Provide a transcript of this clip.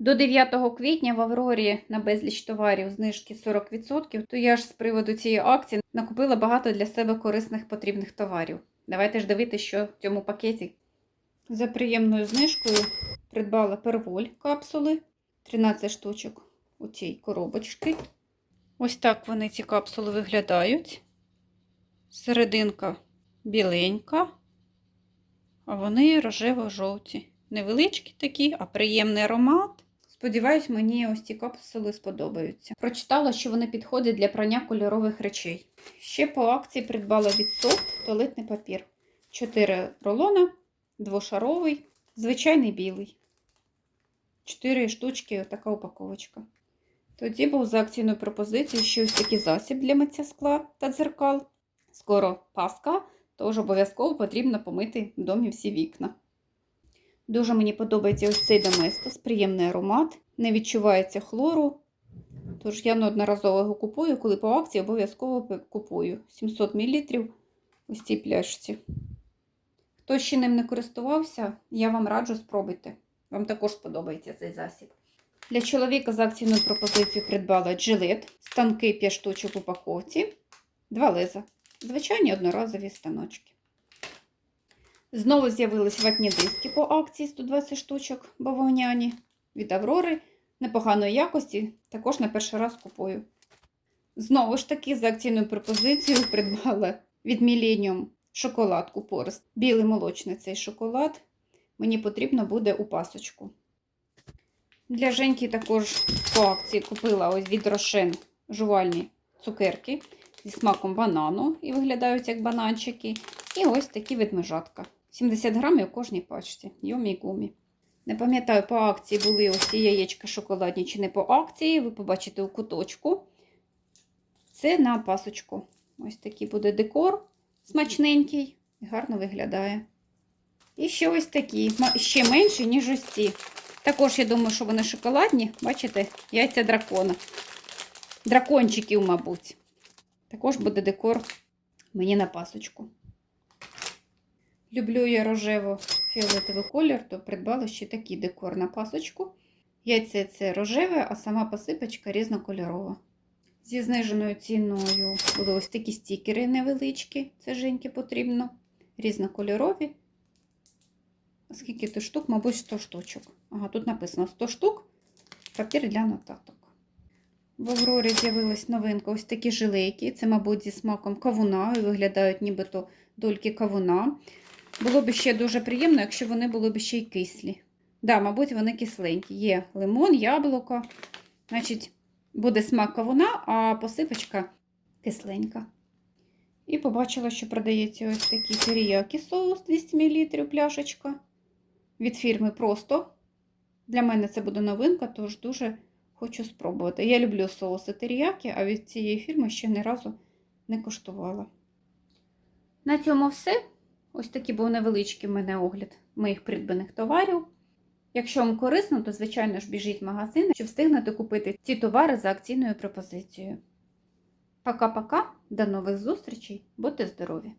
До 9 квітня в Аврорі на безліч товарів знижки 40%, то я ж з приводу цієї акції накупила багато для себе корисних потрібних товарів. Давайте ж дивитися, що в цьому пакеті. За приємною знижкою придбала перволь капсули 13 штучок у цій коробочці. Ось так вони ці капсули виглядають. Серединка біленька, а вони рожево-жовті. Невеличкі такі, а приємний аромат. Сподіваюсь, мені ось ці капсули сподобаються. Прочитала, що вони підходять для прання кольорових речей. Ще по акції придбала від СОП туалетний папір. 4 рулона, двошаровий, звичайний білий. 4 штучки, така упаковочка. Тоді був за акційною пропозицією ще ось такий засіб для миття скла та дзеркал. Скоро Пасха, тож обов'язково потрібно помити в домі всі вікна. Дуже мені подобається ось цей доместос, приємний аромат, не відчувається хлору. Тож я неодноразово його купую, коли по акції обов'язково купую 700 мл ось цій пляшці. Хто ще ним не користувався, я вам раджу спробуйте. Вам також сподобається цей засіб. Для чоловіка за акційною пропозицією придбала джилет, станки 5 штучок упаковці, два леза. Звичайні одноразові станочки. Знову з'явились ватні диски по акції 120 штучок бавовняні від Аврори непоганої якості, також на перший раз купую. Знову ж таки, за акційною пропозицією придбала від Millennium шоколадку Порст. Білий молочний цей шоколад. Мені потрібно буде у пасочку. Для Женьки також по акції купила ось від Рошен жувальні цукерки зі смаком банану і виглядають як бананчики. І ось такі ведмежатка. 70 грамів у кожній пачці. Йомі гумі. Не пам'ятаю, по акції були ось ці яєчка шоколадні чи не по акції. Ви побачите у куточку. Це на пасочку. Ось такий буде декор смачненький і гарно виглядає. І ще ось такі, ще менші, ніж ось ці. Також, я думаю, що вони шоколадні. Бачите, яйця дракона. Дракончиків, мабуть. Також буде декор мені на пасочку. Люблю я рожево-фіолетовий колір, то придбала ще такий декор на пасочку. Яйце це рожеве, а сама посипочка різнокольорова. Зі зниженою ціною були ось такі стікери невеличкі, це Женьки потрібно. Різнокольорові. Скільки то штук, мабуть, 100 штучок. Ага, тут написано 100 штук. Папір для нотаток. В Аврорі з'явилась новинка ось такі жилейки. Це, мабуть, зі смаком кавуна і виглядають нібито дольки кавуна. Було б ще дуже приємно, якщо вони були б ще й кислі. Да, мабуть, вони кисленькі. Є лимон, яблуко. Значить, буде смак кавуна, а посипочка кисленька. І побачила, що продається ось такий теріякі соус 200 мл пляшечка. Від фірми просто. Для мене це буде новинка, тож дуже хочу спробувати. Я люблю соуси теріякі, а від цієї фірми ще ні разу не коштувала. На цьому все. Ось такий був невеличкий в мене огляд моїх придбаних товарів. Якщо вам корисно, то, звичайно ж, біжіть в магазин, щоб встигнете купити ці товари за акційною пропозицією. Пока-пока, до нових зустрічей, будьте здорові!